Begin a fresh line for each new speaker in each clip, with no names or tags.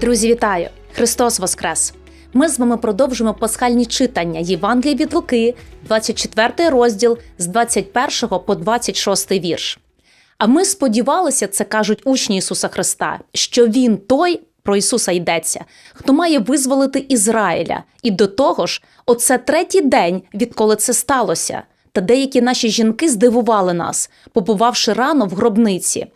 Друзі, вітаю! Христос Воскрес! Ми з вами продовжуємо пасхальні читання Євангелія від Луки, 24 розділ з 21 по 26 вірш. А ми сподівалися, це кажуть учні Ісуса Христа, що Він той, про Ісуса йдеться, хто має визволити Ізраїля. І до того ж, оце третій день, відколи це сталося. Та деякі наші жінки здивували нас, побувавши рано в гробниці,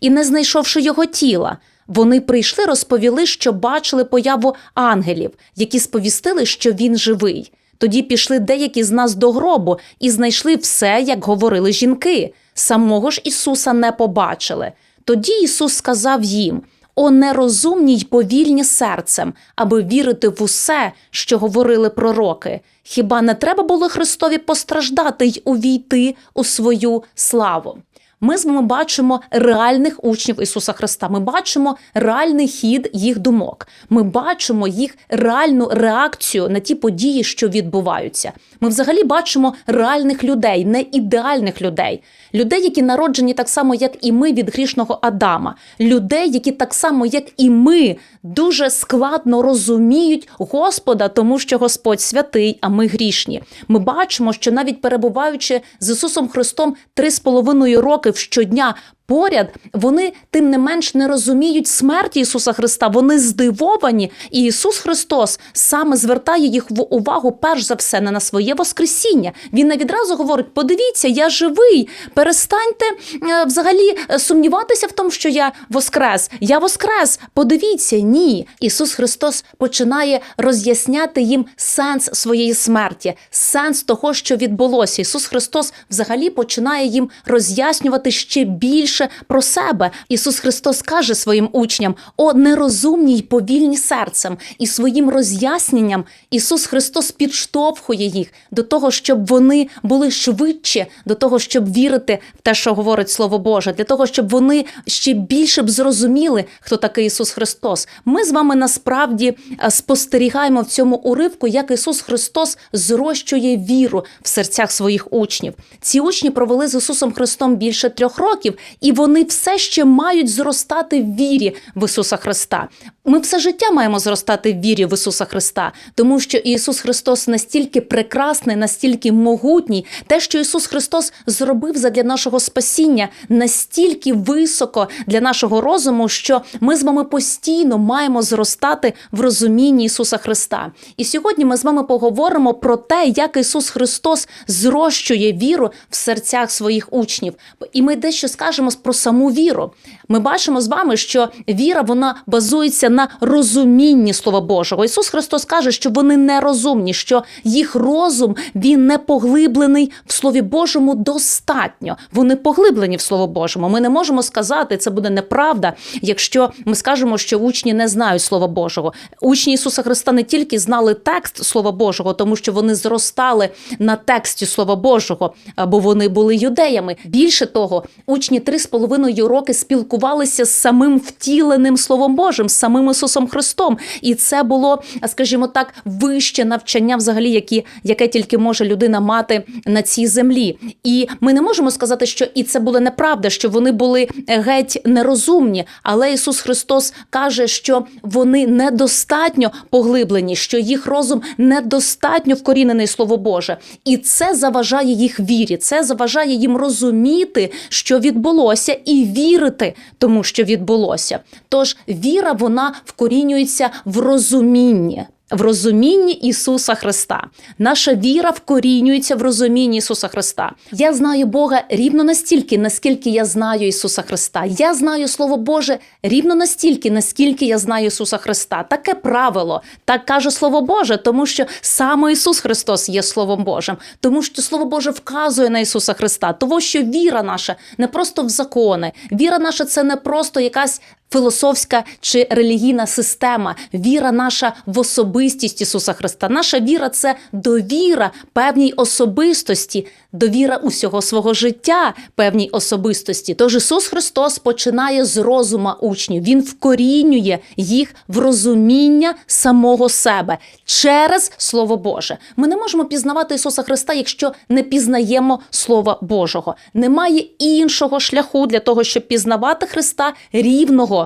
і не знайшовши його тіла. Вони прийшли, розповіли, що бачили появу ангелів, які сповістили, що він живий. Тоді пішли деякі з нас до гробу і знайшли все, як говорили жінки. Самого ж Ісуса не побачили. Тоді Ісус сказав їм: О, нерозумні й повільні серцем, аби вірити в усе, що говорили пророки. Хіба не треба було Христові постраждати й увійти у свою славу? Ми з вами бачимо реальних учнів Ісуса Христа. Ми бачимо реальний хід їх думок. Ми бачимо їх реальну реакцію на ті події, що відбуваються. Ми взагалі бачимо реальних людей, не ідеальних людей, людей, які народжені так само, як і ми від грішного Адама, людей, які так само, як і ми, дуже складно розуміють Господа, тому що Господь святий, а ми грішні. Ми бачимо, що навіть перебуваючи з Ісусом Христом три з половиною роки щодня поряд, вони тим не менш не розуміють смерті Ісуса Христа. Вони здивовані, і Ісус Христос саме звертає їх в увагу перш за все не на своє Воскресіння. Він не відразу говорить: подивіться, я живий. Перестаньте е, взагалі е, сумніватися в тому, що я воскрес. Я воскрес. Подивіться, ні. Ісус Христос починає роз'ясняти їм сенс своєї смерті, сенс того, що відбулося. Ісус Христос взагалі починає їм роз'яснювати ще більше про себе. Ісус Христос каже своїм учням: о, нерозумні й повільні серцем, і своїм роз'ясненням Ісус Христос підштовхує їх до того, щоб вони були швидше, до того, щоб вірити в те, що говорить Слово Боже, для того, щоб вони ще більше б зрозуміли, хто такий Ісус Христос. Ми з вами насправді е, спостерігаємо в цьому уривку, як Ісус Христос зрощує віру в серцях своїх учнів. Ці учні провели з Ісусом Христом більше трьох років, і вони все ще мають зростати в вірі в Ісуса Христа. Ми все життя маємо зростати в вірі в Ісуса Христа, тому що Ісус Христос настільки прекрасний, настільки могутній, те, що Ісус Христос зробив задля нашого спасіння, настільки високо для нашого розуму, що ми з вами постійно маємо зростати в розумінні Ісуса Христа. І сьогодні ми з вами поговоримо про те, як Ісус Христос зрощує віру в серцях своїх учнів. І ми дещо скажемо про саму віру. Ми бачимо з вами, що віра вона базується на розумінні Слова Божого. Ісус Христос каже, що вони нерозумні, що їх розум він не поглиблений в Слові Божому достатньо. Вони поглиблені в Слово Божому. Ми не можемо сказати, це буде неправда, якщо ми скажемо, що учні не знають Слова Божого. Учні Ісуса Христа не тільки знали текст Слова Божого, тому що вони зростали на тексті Слова Божого, бо вони були юдеями. Більше того, учні три з половиною роки спілкувалися з самим втіленим Словом Божим, самим Ісусом Христом. І це було, скажімо так, вище навчання, взагалі, які, яке тільки може людина мати на цій землі. І ми не можемо сказати, що і це була неправда, що вони були геть нерозумні. Але Ісус Христос каже, що вони недостатньо поглиблені, що їх розум недостатньо вкорінений Слово Боже. І це заважає їх вірі, це заважає їм розуміти, що відбулося, і вірити тому, що відбулося. Тож віра вона вкорінюється в розумінні. В розумінні Ісуса Христа. Наша віра вкорінюється в розумінні Ісуса Христа. Я знаю Бога рівно настільки, наскільки я знаю Ісуса Христа. Я знаю Слово Боже рівно настільки, наскільки я знаю Ісуса Христа. Таке правило, так каже Слово Боже, тому що саме Ісус Христос є Словом Божим, тому що Слово Боже вказує на Ісуса Христа, тому що віра наша не просто в закони. Віра наша це не просто якась філософська чи релігійна система, віра наша в особистість Ісуса Христа. Наша віра це довіра певній особистості, довіра усього свого життя певній особистості. Тож Ісус Христос починає з розума учнів. Він вкорінює їх в розуміння самого себе через Слово Боже. Ми не можемо пізнавати Ісуса Христа, якщо не пізнаємо Слова Божого. Немає іншого шляху для того, щоб пізнавати Христа рівного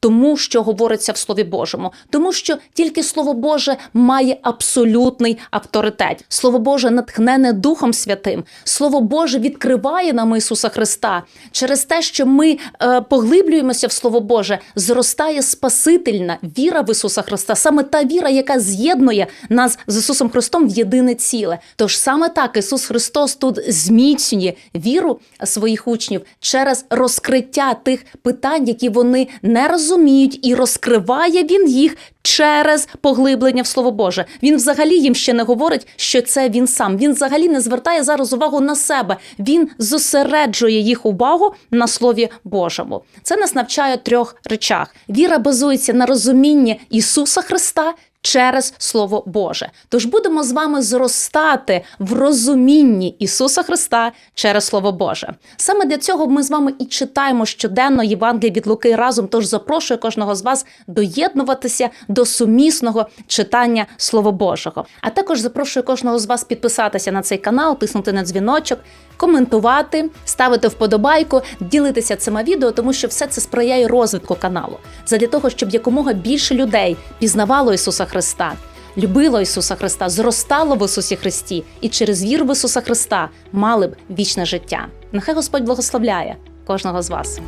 тому, що говориться в Слові Божому, тому що тільки Слово Боже має абсолютний авторитет. Слово Боже натхнене Духом Святим. Слово Боже відкриває нам Ісуса Христа. Через те, що ми е, поглиблюємося в Слово Боже, зростає спасительна віра в Ісуса Христа, саме та віра, яка з'єднує нас з Ісусом Христом в єдине ціле. Тож саме так Ісус Христос тут зміцнює віру своїх учнів через розкриття тих питань, які вони не розуміють, і розкриває він їх через поглиблення в Слово Боже. Він взагалі їм ще не говорить, що це він сам. Він взагалі не звертає зараз увагу на себе. Він зосереджує їх увагу на Слові Божому. Це нас навчає трьох речах. Віра базується на розумінні Ісуса Христа. Через Слово Боже, тож будемо з вами зростати в розумінні Ісуса Христа через Слово Боже. Саме для цього ми з вами і читаємо щоденно Євангеліє від Луки разом. Тож запрошую кожного з вас доєднуватися до сумісного читання Слова Божого. А також запрошую кожного з вас підписатися на цей канал, тиснути на дзвіночок, коментувати, ставити вподобайку, ділитися цими відео, тому що все це сприяє розвитку каналу. Задля того, щоб якомога більше людей пізнавало Ісуса Христа. Любило Ісуса Христа, зростало в Ісусі Христі і через віру в Ісуса Христа мали б вічне життя. Нехай Господь благословляє кожного з вас.